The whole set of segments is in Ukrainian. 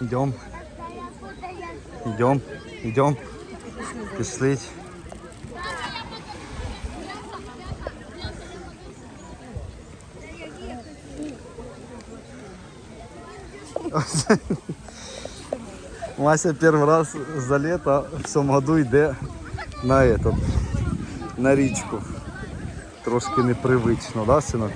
Йдем. Йдем. Йдем. Пішли. Вася первый раз за лето в цьому году йде на этот, на річку. Трошки непривично, да, синок?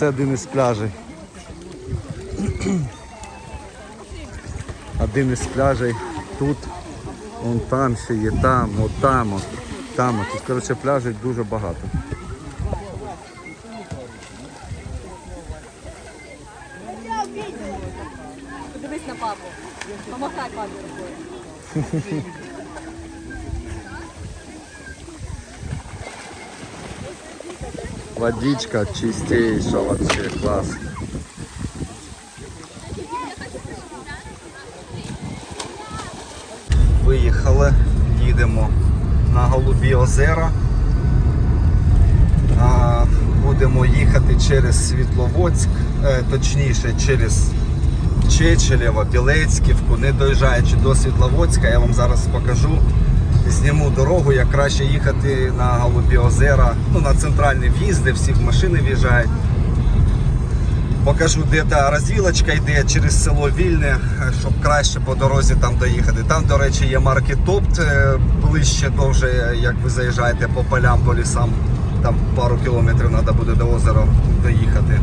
Це один із пляжей. Один із пляжей тут, вон там ще є, там, от там, от, там. Тут, коротше, пляжей дуже багато. Подивись на папу. Помахай папі рукою. Водичка чистейша, вообще класс. Виїхали, їдемо на Голубі озера. Будемо їхати через Світловодськ, е, точніше через Чечелєво, Білецьківку, не доїжджаючи до Світловодська, я вам зараз покажу. Зніму дорогу, як краще їхати на Голубі озера, ну на центральний в'їзд, де всі машини в'їжджають. Покажу, де та розвілочка йде через село Вільне, щоб краще по дорозі там доїхати. Там, до речі, є маркет Топт е, ближче довже, як ви заїжджаєте по полям, по лісам. Там пару кілометрів треба буде до озера доїхати.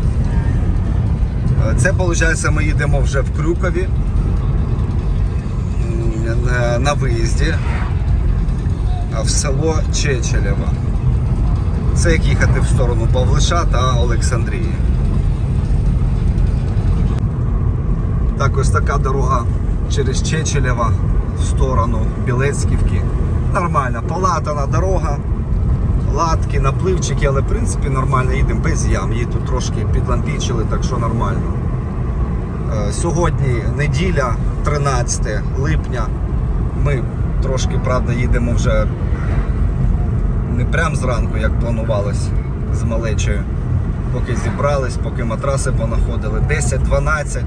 Е, Це, виходить, ми їдемо вже в Крюкові на- виїзді в село Чечелєво. Це як їхати в сторону Павлиша та Олександрії. Так, ось така дорога через Чечелєва в сторону Білецьківки. Нормальна, полатана дорога, латки, напливчики, але в принципі нормально їдемо без ям. Її тут трошки підлампічили, так що нормально. Е, Сьогодні неділя, 13 липня. Ми трошки, правда, їдемо вже не прям зранку, як планувалось з малечею. Поки зібрались, поки матраси понаходили. 10-12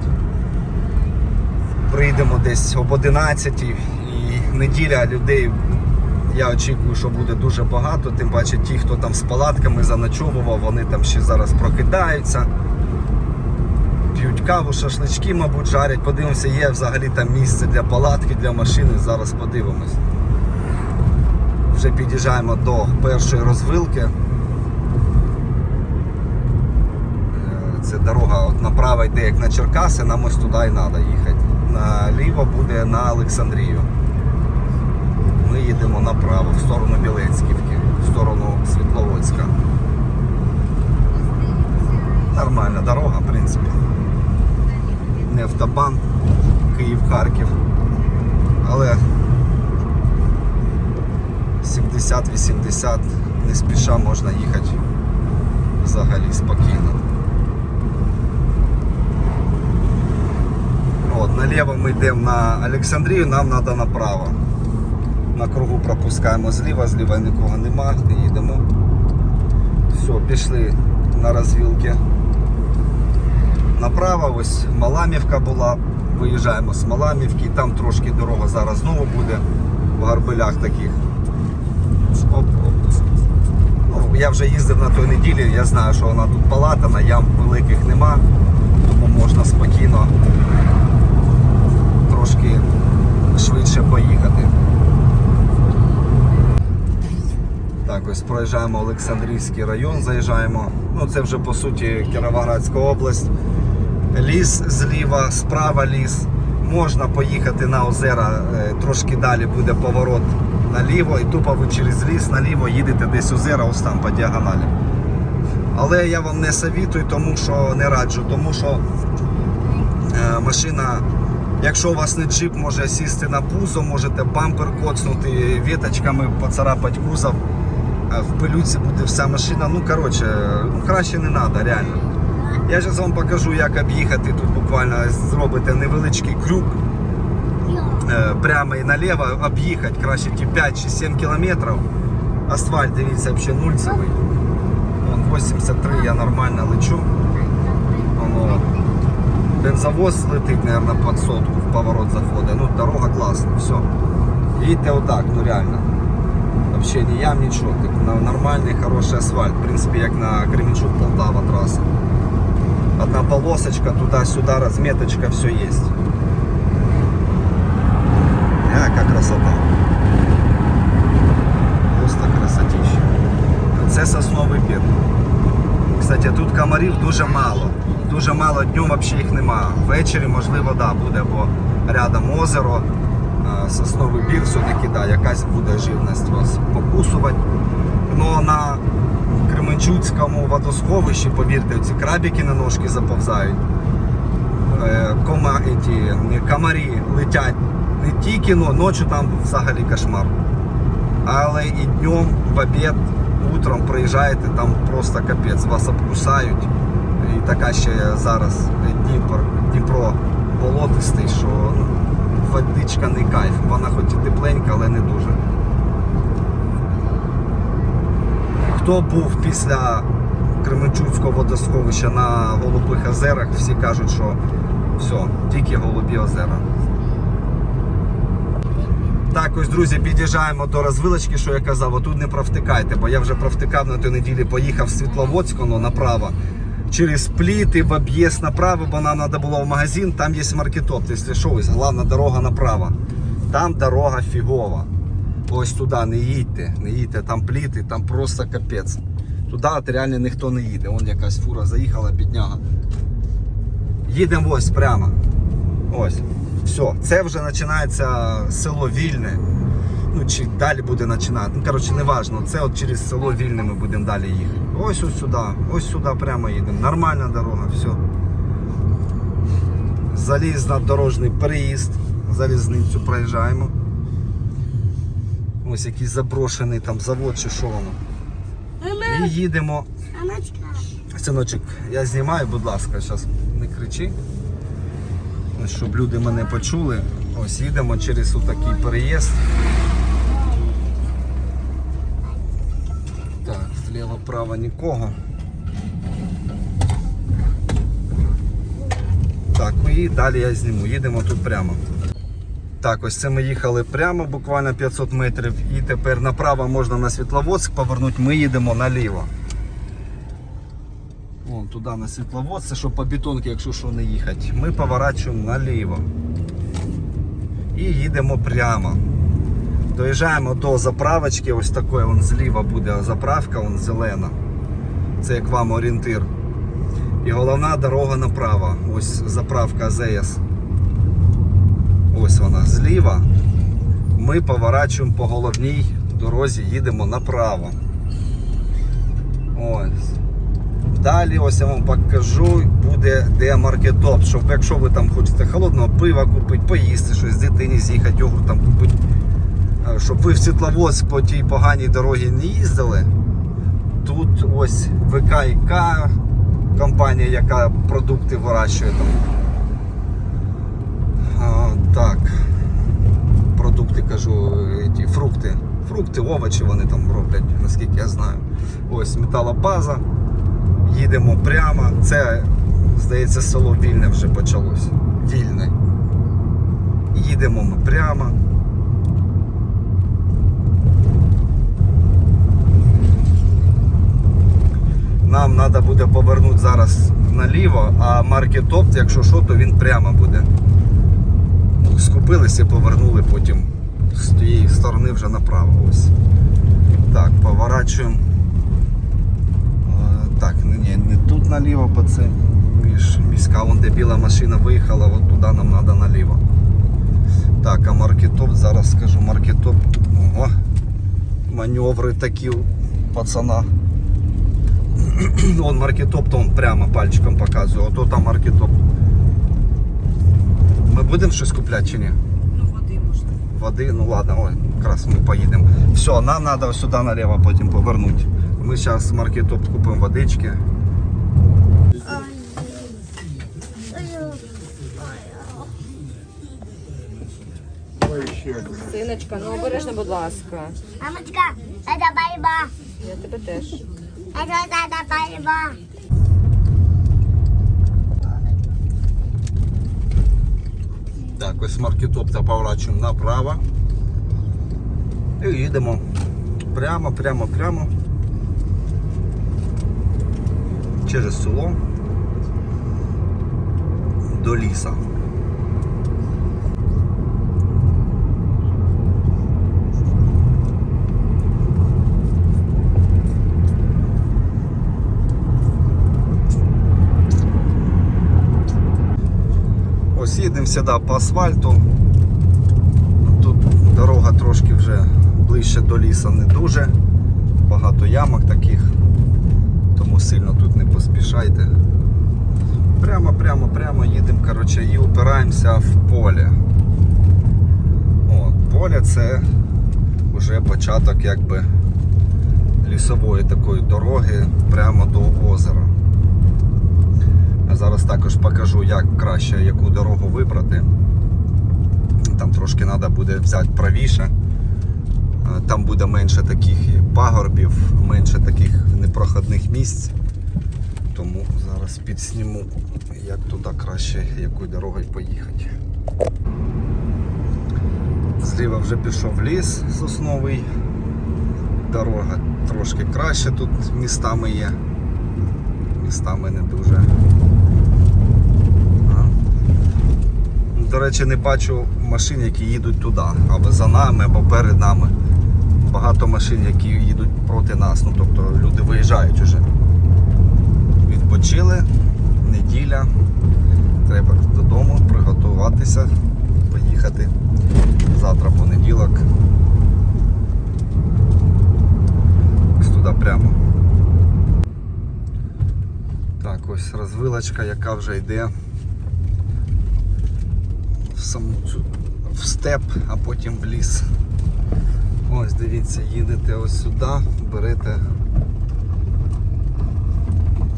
прийдемо десь об 11 і неділя людей. Я очікую, що буде дуже багато. Тим паче ті, хто там з палатками заночовував, вони там ще зараз прокидаються. П'ють каву, шашлички, мабуть, жарять. Подивимося, є взагалі там місце для палатки, для машини. Зараз подивимось. Вже під'їжджаємо до першої розвилки. Е, Це дорога от направо йде як на Черкаси, нам ось туди і треба їхати. Наліво буде на Олександрію. Ми їдемо направо, в сторону Білецьківки, в сторону Світловодська. Нормальна дорога, в принципі. Не автобан, Київ-Харків. Але 70-80 не спіша можна їхати взагалі спокійно. От, наліво ми йдемо на Олександрію, нам треба направо. На кругу пропускаємо зліва, зліва нікого нема, їдемо. Все, пішли на розвілки. Направо, ось Маламівка була. Виїжджаємо з Маламівки, там трошки дорога зараз знову буде в гарбелях таких. Я вже їздив на той неділі, я знаю, що вона тут палатана, ям великих нема, тому можна спокійно трошки швидше поїхати. Так, ось проїжджаємо Олександрівський район, заїжджаємо. Ну, це вже по суті Кіровоградська область. Ліс зліва, справа ліс. Можна поїхати на озера, е, трошки далі буде поворот наліво і тупо ви через ліс наліво їдете десь озера, ось там по діагоналі. Але я вам не совітую, тому що не раджу, тому що е, машина, якщо у вас не джип, може сісти на пузо, можете бампер коцнути, віточками поцарапати кузов. В пилюці буде вся машина. Ну, коротше, ну, краще не треба, реально. Я зараз вам покажу, як об'їхати. Тут буквально зробите невеличкий крюк. е, Прямо і наліво об'їхати краще ті 5 чи 7 кілометрів. Асфальт, дивіться, взагалі нульцевий. Вон 83 я нормально лечу. Воно. Бензовоз летить, мабуть, під сотку в поворот заходить. Ну, дорога класна, все. Їдьте отак, ну реально. Вообще ні ям, нічого. Так, на- нормальний, хороший асфальт. В принципі, як на Кременчук Полтава траса. Одна полосочка, туда-сюда, разметочка, все есть. Яка красота. Просто красотища. Це сосновий бір. Кстати, тут комарів дуже мало. Дуже мало днем взагалі їх нема. Ввечері, можливо, да, буде, бо рядом озеро, сосновий бір все-таки, да, якась буде живність вас покусувати. Но на Кременчуцькому водосховищі, повірте, ці крабики на ножки заповзають. Е, Кома, еті, комарі летять не тільки, но ночі там взагалі кошмар. Але і днем, в обід, утром приїжджаєте, там просто капець, вас обкусають. І така ще зараз Дніпро, Дніпро болотистий, що ну, водичка не кайф. Вона хоч і тепленька, але не дуже. Хто був після Кременчуцького водосховища на Голубих озерах, всі кажуть, що все, тільки голубі озера. Так, ось, друзі, під'їжджаємо до розвилочки, що я казав, отут не провтикайте, бо я вже провтикав на той неділі, поїхав з Світловодського ну, направо. Через пліти в об'їзд направо, бо нам треба було в магазин, там є маркетоп, якщо що, ось головна дорога направо. Там дорога фігова. Ось туди не їдьте, не їдьте, там пліти, там просто капець. Туди реально ніхто не їде. Вон якась фура заїхала, бідняга. Їдемо ось прямо. Ось. Все. Це вже починається село Вільне. Ну, чи далі буде починати. Ну, коротше, не важно. Це от через село Вільне ми будемо далі їхати. Ось ось сюди, ось сюди прямо їдемо. Нормальна дорога, все. Залізнодорожний переїзд. Залізницю проїжджаємо. Ось якийсь заброшений там завод чи що воно. І їдемо. Синочок, я знімаю, будь ласка, зараз не кричи. Щоб люди мене почули. Ось їдемо через отакий переїзд. Так, вліво-право нікого. Так, ну і далі я зніму. Їдемо тут прямо. Так, ось це ми їхали прямо, буквально 500 метрів. І тепер направо можна на Світловодськ повернути, ми їдемо наліво. Туди на Світловодськ, це щоб по бетонці, якщо що не їхати. Ми поворачуємо наліво. І їдемо прямо. Доїжджаємо до заправочки, ось такої вон зліва буде заправка, вон зелена. Це як вам орієнтир. І головна дорога направо. Ось заправка АЗС. Ось вона зліва. Ми поворачуємо по головній дорозі, їдемо направо. Ось. Далі ось я вам покажу, буде де маркетоп, щоб якщо ви там хочете холодного пива купити, поїсти щось, дитині з'їхати, йогурт там купити, е, щоб ви в Світловодськ по тій поганій дорогі не їздили. Тут ось ВКІК, компанія, яка продукти вирощує там. А, так. Продукти кажу, ті, фрукти. Фрукти, овочі вони там роблять, наскільки я знаю. Ось металобаза. Їдемо прямо. Це, здається, село Вільне вже почалось. Вільне. Їдемо ми прямо. Нам треба буде повернути зараз наліво, а маркетопт, якщо що, то він прямо буде. Скупилися і повернули потім з тієї сторони вже направо. Ось. Так, поворачуємо. Е, Так, ні, не тут наліво, бо це між міська, вон де біла машина виїхала, от туди нам треба наліво. Так, а маркетоп, зараз скажу, маркетоп. Ого. Маневри такі у пацана. Вон маркетоп, то он прямо пальчиком показує. Ото там маркетоп. Ми будемо щось купляти чи ні? Ну, води можна. Води, ну ладно, ой, якраз ми поїдемо. Все, нам треба сюди наліво потім повернути. Ми зараз маркетоп купимо водички. Синочка, ну обережно, будь ласка. Мамочка, Это борьба. Я тебе теж. Это, это борьба. Так, ось маркетопта поворачуємо направо. І їдемо прямо, прямо, прямо. Через село до ліса. Ось їдемо сюди по асфальту. Тут дорога трошки вже ближче до лісу не дуже. Багато ямок таких, тому сильно тут не поспішайте. Прямо, прямо, прямо їдемо коротше, і упираємося в поле. О, поле це вже початок якби лісової такої дороги прямо до озера. Зараз також покажу, як краще яку дорогу вибрати. Там трошки треба буде взяти правіше. Е, Там буде менше таких пагорбів, менше таких непроходних місць. Тому зараз підсніму, як туди краще, якою дорогою поїхати. Зліва вже пішов ліс сосновий. Дорога трошки краще тут містами є. Містами не дуже. А. До речі, не бачу машин, які їдуть туди, або за нами, або перед нами. Багато машин, які їдуть проти нас. Ну, тобто люди виїжджають уже. Відпочили, неділя. Треба додому приготуватися, поїхати. Завтра понеділок. Ось туди прямо. Так, ось розвилочка, яка вже йде в в степ, а потім в ліс. Ось дивіться, їдете ось сюди, берете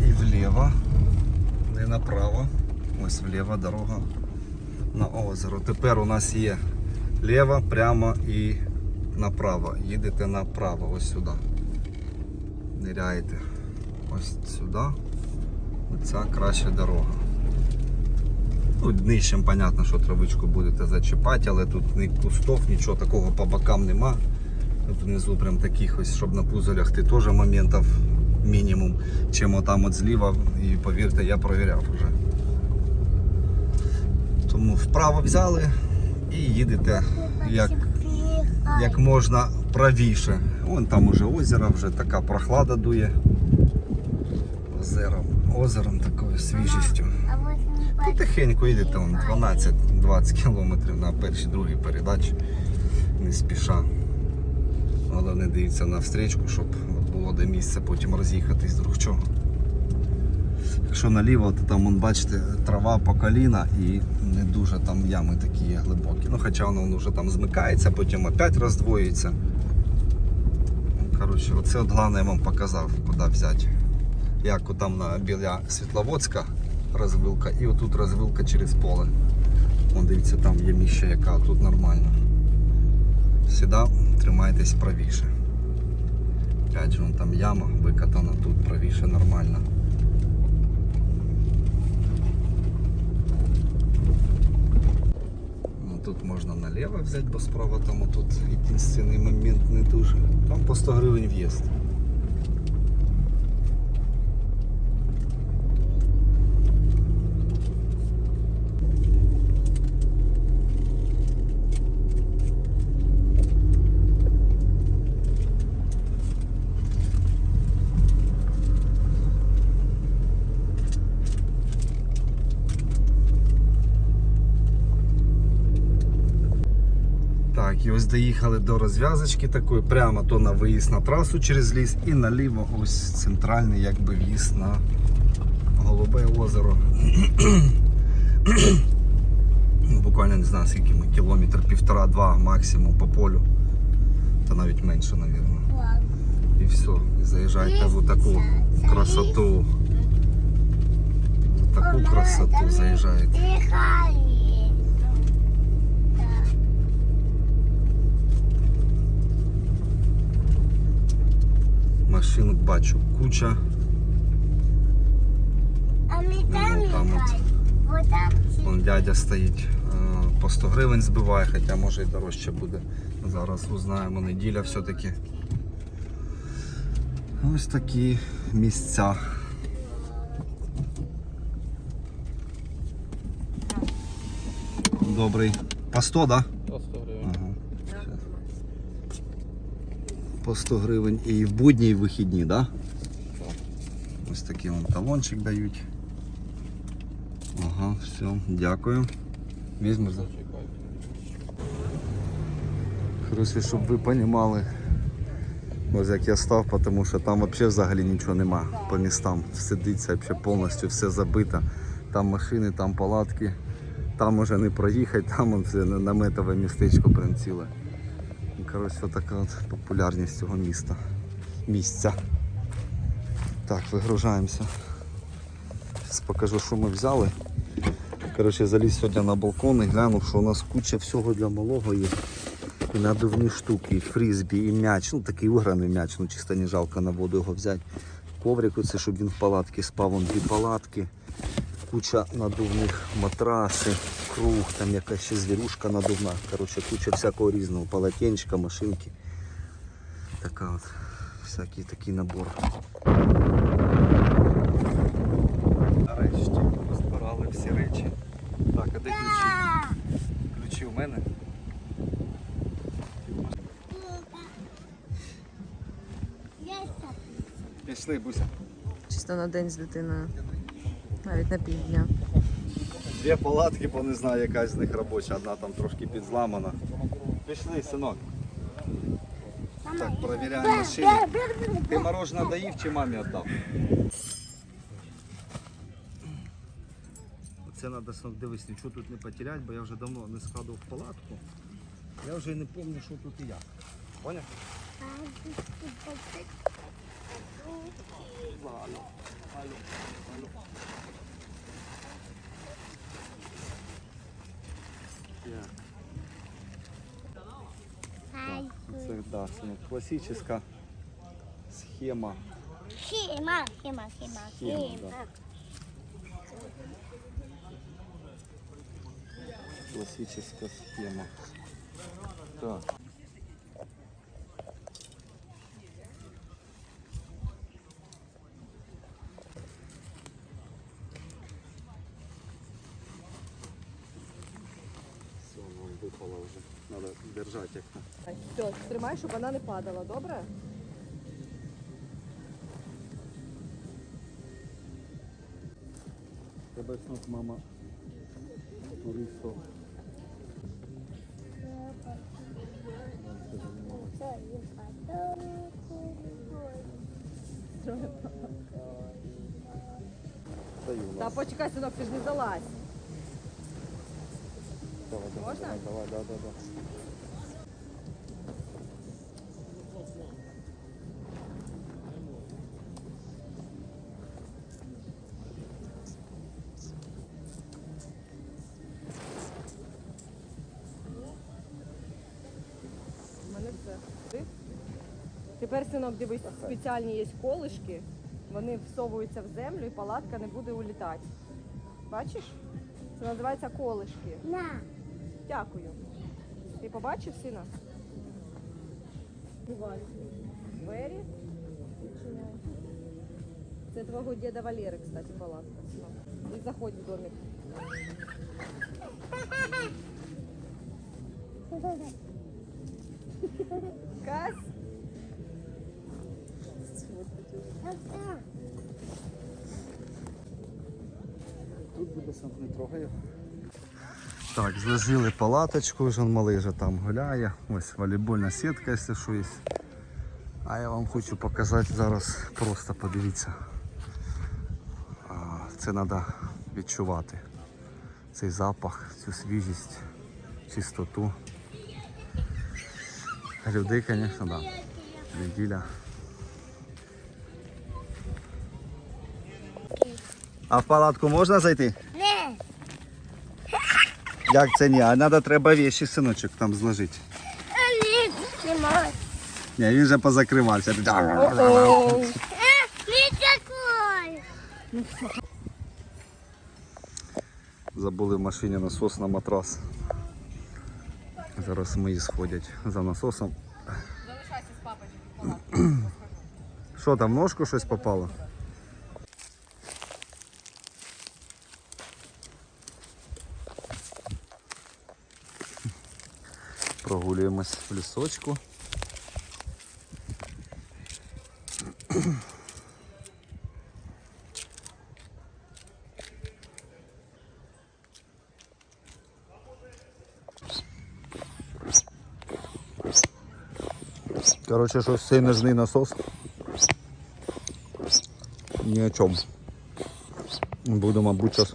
і вліво, не направо. Ось вліво дорога на озеро. Тепер у нас є ліво, прямо і направо. Їдете направо, ось сюди. Ниряєте ось сюди. Ця краща дорога. Ну, нижчим, понятно, що травичку будете зачіпати, але тут ні кустов, нічого такого по бокам нема. Тут Внизу прям таких ось, щоб на пузолях ти теж моментів мінімум, чим отам от зліва. І повірте, я провіряв вже. Тому вправо взяли і їдете як, як можна правіше. Вон там уже озеро, вже така прохлада дує. Озером, озером такою свіжістю. А Потихеньку їдете вон 12-20 кілометрів на першій другій передачі. Не спіша. Головне дивіться на встрічку, щоб було де місце потім роз'їхатись друг чого. Якщо наліво, то там вон, бачите, трава по коліна і не дуже там ями такі є глибокі. Ну хоча воно вже там змикається, потім опять роздвоюється. Ну, Коротше, оце от головне я вам показав, куди взяти. Як там на біля Світловодська розвилка і отут розвилка через поле. Вон дивіться, там є міща, яка тут нормально. Сюди тримайтесь правіше. Опять же, вон там яма викатана, тут правіше нормально. Ну, тут можна наліво взяти, бо справа там тут єдиний момент не дуже. Там по 100 гривень в'їзд. Так, і ось доїхали до розв'язочки такої, прямо то на виїзд на трасу через ліс і наліво ось центральний якби в'їзд на Голубе озеро. Ну, Буквально не знаю скільки ми, кілометр, півтора-два максимум по полю. Та навіть менше, мабуть. І все, і заїжджайте в таку красоту. В таку красоту заїжджаєте. Машинок бачу куча. А ми там Ну, там от. Там. Вон дядя стоїть, е, по 100 гривень збиває, хоча може і дорожче буде. Зараз узнаємо, неділя все-таки. Ось такі місця. Добрий. По 100, так? Да? Ага. По 100 гривень і в будні, і в вихідні? Да? Ось такий вон талончик дають. Ага, все, дякую. Візьмеш за. Коротше, щоб ви розуміли, ось як я став, тому що там взагалі взагалі нічого нема по містам. Сидиться повністю все забито. Там машини, там палатки, там може не проїхати, там он наметове містечко прям ціле. Коротше, така от популярність цього міста. Місця. Так, вигружаємося. Зараз покажу, що ми взяли. Коротше, заліз сьогодні на балкон і глянув, що у нас куча всього для малого є. І надувні штуки, і фрізбі, і м'яч. Ну такий уграний м'яч, ну чисто не жалко на воду його взяти. Коврик оце, щоб він в палатці спав, вон дві палатки, куча надувних матраси, круг, там якась ще звірушка надувна. Коротше, куча всякого різного, полотенчика, машинки. Така от, всякий такий набор. Нарешті розбирали всі речі. Так, а де ключі? Ключі у мене. Пішли, Буся. Чисто на день з дитиною. Навіть на півдня. Дві палатки, бо не знаю, яка з них робоча, одна там трошки підзламана. Пішли, синок. Так, перевіряємо машину. Ти мороженое доїв чи мамі віддав? Це треба синок дивись, нічого тут не потеряти, бо я вже давно не складав в палатку. Я вже не пам'ятаю, що тут і як. Поняв? Алло, алло, алло. Так. Хай. Це да, класична схема. Схема, схема, схема, схема. Да. Классическая схема. Так. Все, вон выпало уже. Надо держать як Все, тримай, щоб вона не падала, добре? Тебе снов мама туристов. Та почекай, синок, ти ж не залазь. Давай, давай, Можна? Давай, давай, да, да, да. Синок, дивись, спеціальні є колишки. Вони всовуються в землю і палатка не буде улітати. Бачиш? Це називається колишки. На. Дякую. Ти побачив, сина? Двері. Це твого діда Валери, кстати, палатка. І заходь в домик. Кась. Тут буде сам не трогаю. Так, зложили палаточку, вже малий вже там гуляє. Ось волейбольна сітка, якщо що є. А я вам хочу показати зараз, просто подивіться. Це треба відчувати. Цей запах, цю свіжість, чистоту. Людей, звісно, да. Неділя. А в палатку можна зайти? Не. Як це ні? А треба треба вещи, синочок, там зложити. Не. Не можу. Ні, він вже позакривався. Забули в машині насос на матрас. Зараз мої сходять за насосом. Залишайся з папою. Що там, ножку щось попало? Прогулюємось в лісочку. Коротше, щось цей насос. Ні о чому. Буду, мабуть, зараз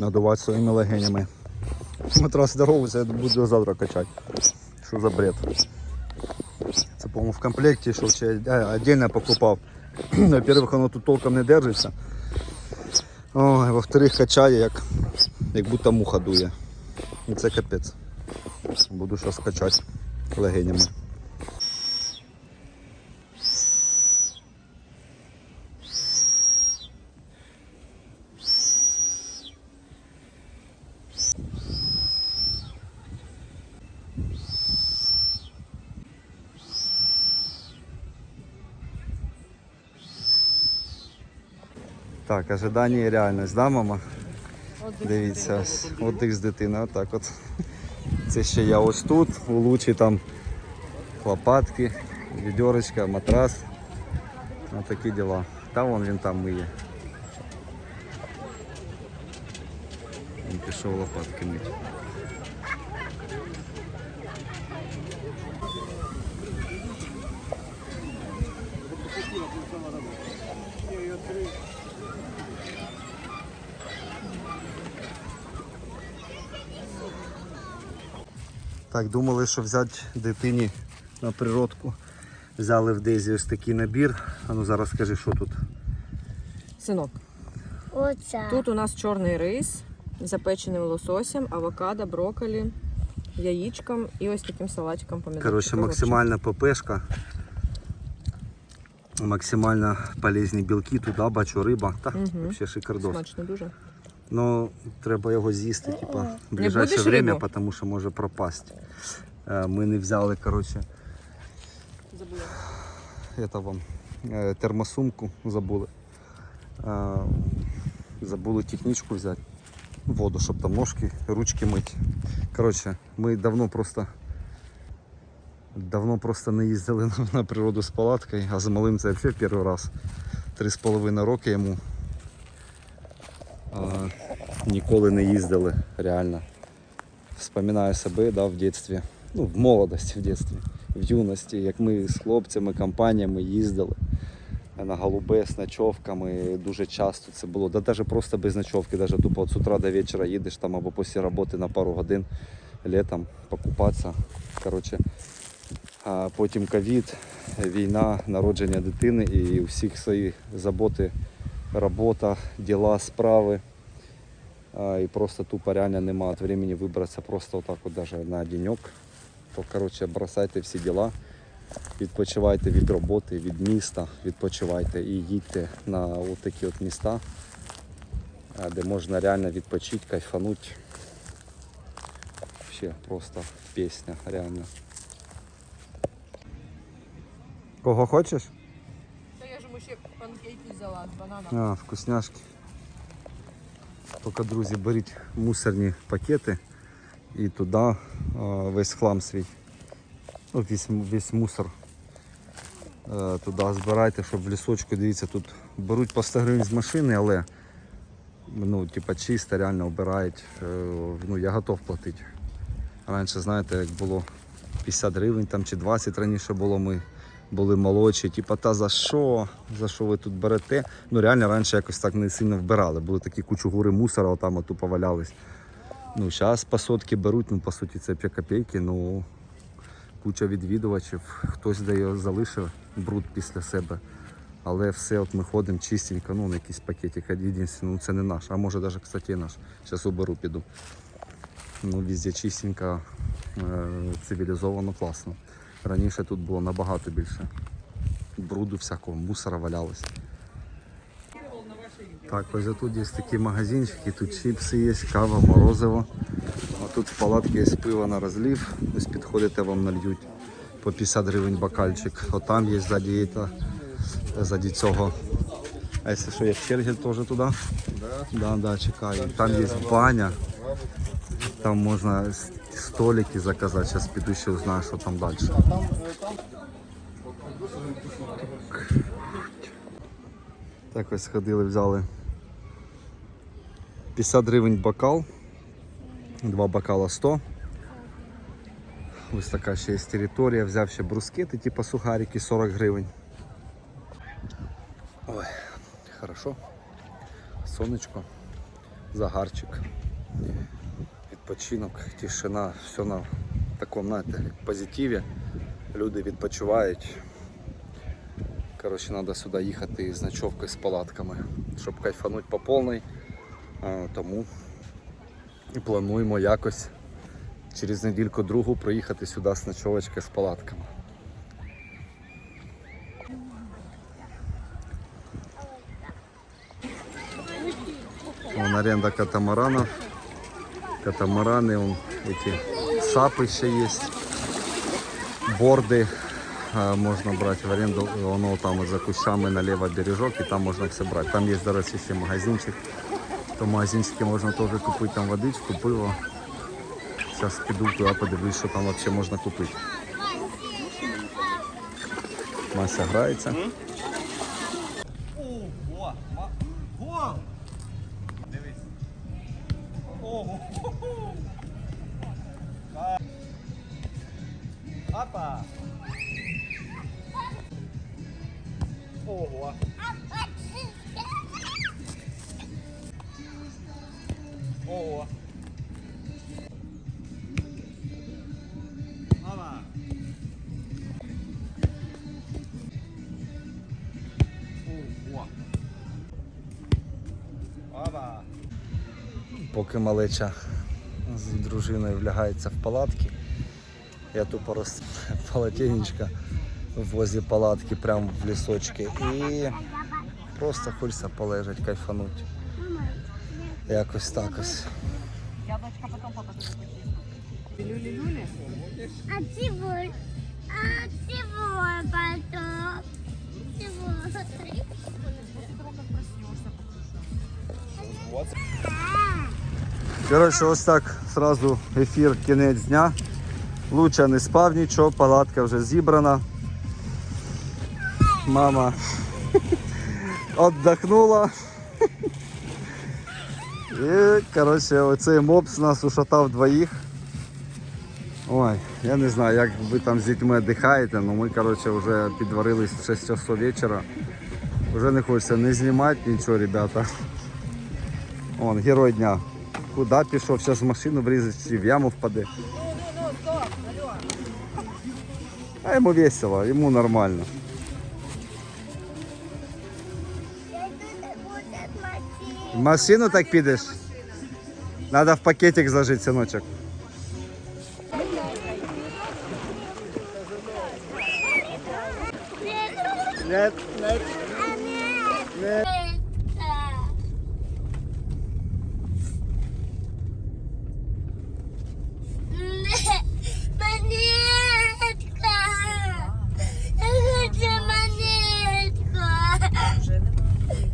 надувати своїми легенями. Матрас здоровий, я буду завтра качати. Що за бред? Це, по-моєму, в комплекті що чи отдельно покупав. Во-первых, воно тут толком не держиться. Ой, во-вторых, качає, як, як будто муха дує. І це капець. Буду зараз качати легенями. Так, ожидання і реальність, да, мама? Дивіться, ось отдих з дитиною, отак от. Це ще я ось тут, у лучі там лопатки, відьорочка, матрас. Ось такі діла. Та вон він там миє. Він пішов лопатки мити. Так, думали, що взяти дитині на природку. Взяли в Дезі ось такий набір. А ну зараз скажи, що тут. Синок, Оця. тут у нас чорний рис з запеченим лососем, авокадо, брокколі, яєчком і ось таким салатиком помідорчик. Коротше, максимальна ППшка. Максимально полезні білки, туди бачу риба. Та, Мгм. взагалі шикардос. Смачно дуже. Ну, треба його з'їсти, типа, в ближайше время, тому що може пропасти. Е, Ми не взяли, коротше, Забула. это вам, е, термосумку забули. Е, Забули технічку взяти. Воду, щоб там ножки, ручки мити. Коротше, ми давно просто давно просто не їздили на, на природу з палаткою, а з малим це взагалі перший раз. Три з половиною роки йому. Ніколи не їздили, реально. Вспоминаю себе да, в дитинстві, ну, в молодості, в дитинстві, в юності, як ми з хлопцями, компаніями їздили на голубе з ночовками. Дуже часто це було. Да навіть просто без ночовки, навіть тупо з утра до вечора їдеш там або після роботи на пару годин літом покупатися. Коротше, а потім ковід, війна, народження дитини і у всіх свої заботи, робота, діла, справи. А, і просто тупо реально нема от времени вибратися просто отак от даже на денек. То коротше бросайте всі діла, відпочивайте від роботи, від міста, відпочивайте і їдьте на от такі от міста, де можна реально відпочити, кайфанути. Ще просто пісня, реально. Кого хочеш? Та я ж ще панкейки взяла з бананом. А, вкусняшки. Тільки, друзі, беріть мусорні пакети і туди весь хлам свій. Ну, весь, весь мусор. е, Туди збирайте, щоб в лісочку, дивіться, тут беруть по 100 гривень з машини, але ну, типа, чисто, реально обирають. Е, Ну, я готов платити. Раніше, знаєте, як було 50 гривень там, чи 20 раніше було, ми були молодші, типа, та за що? За що ви тут берете? Ну реально раніше якось так не сильно вбирали. Були такі кучу гори мусора, отам от тупо валялись. Ну, зараз по сотки беруть, ну по суті це 5 копійки, ну куча відвідувачів, хтось дає залишив бруд після себе. Але все, от ми ходимо чистенько, ну на якийсь пакетик, ну це не наш, а може навіть, кстати, наш. Зараз уберу, піду. Ну, везде чистенько, е, цивілізовано, класно. Раніше тут було набагато більше. Бруду всякого, мусора валялося. Так, ось тут є такі магазинчики, тут чіпси є, кава, морозиво. А тут в палатці є пиво на розлив. Ось підходите, вам нальють по 50 гривень бокальчик. Отам є ззаді, та- ззаді цього. А якщо що, є черги теж туди? Да, да, чекаю. Там є баня. Там можна столики заказати. Зараз піду ще узнаю, що там далі. Так ось сходили, взяли 50 гривень бокал. Два бокала 100. Ось така ще є територія. Взяв ще брускети, типу сухарики 40 гривень. Ой, хорошо. Сонечко, загарчик, відпочинок, тишина, все на такому, знаєте, позитиві. Люди відпочивають. Коротше, треба сюди їхати з ночовкою з палатками, щоб кайфануть по повній. Тому плануємо якось через недільку другу приїхати сюди з ночовочкою з палатками. Аренда катамаранов Катамараны, вон эти сапы еще есть. Борды а, можно брать в аренду. Воно там вот за кущами налево бережок, и там можно все брать. Там есть, до речі, ще магазинчик. То в магазинчике можно тоже купить там водичку, пиво. Сейчас піду туди, подивлюсь, що там вообще можна купити. Мася грається. Поки малеча з дружиною влягається в палатки, я тупо роз полотенечко возле палатки прямо в лісочки і просто хочеться полежать, кайфануть. Якось так ось. Яблочко потім папа. Люлі-люлі? А чего? А Коротше, ось так сразу ефір кінець дня. Луча не спав нічого, палатка вже зібрана. Мама віддохнула. І коротше, оцей мопс нас ушатав двоїх. Ой, я не знаю, як ви там з дітьми віддихаєте, але ми коротше, вже підварились в 6 часов вечора. Вже не хочеться не знімати нічого, ребята. Вон, герой дня. Куда пішов? Зараз в машину врізать чи в яму впаде. А йому весело, йому нормально. В машину так підеш? Надо в пакетик зложити, синочок. Нет, нет. Нет.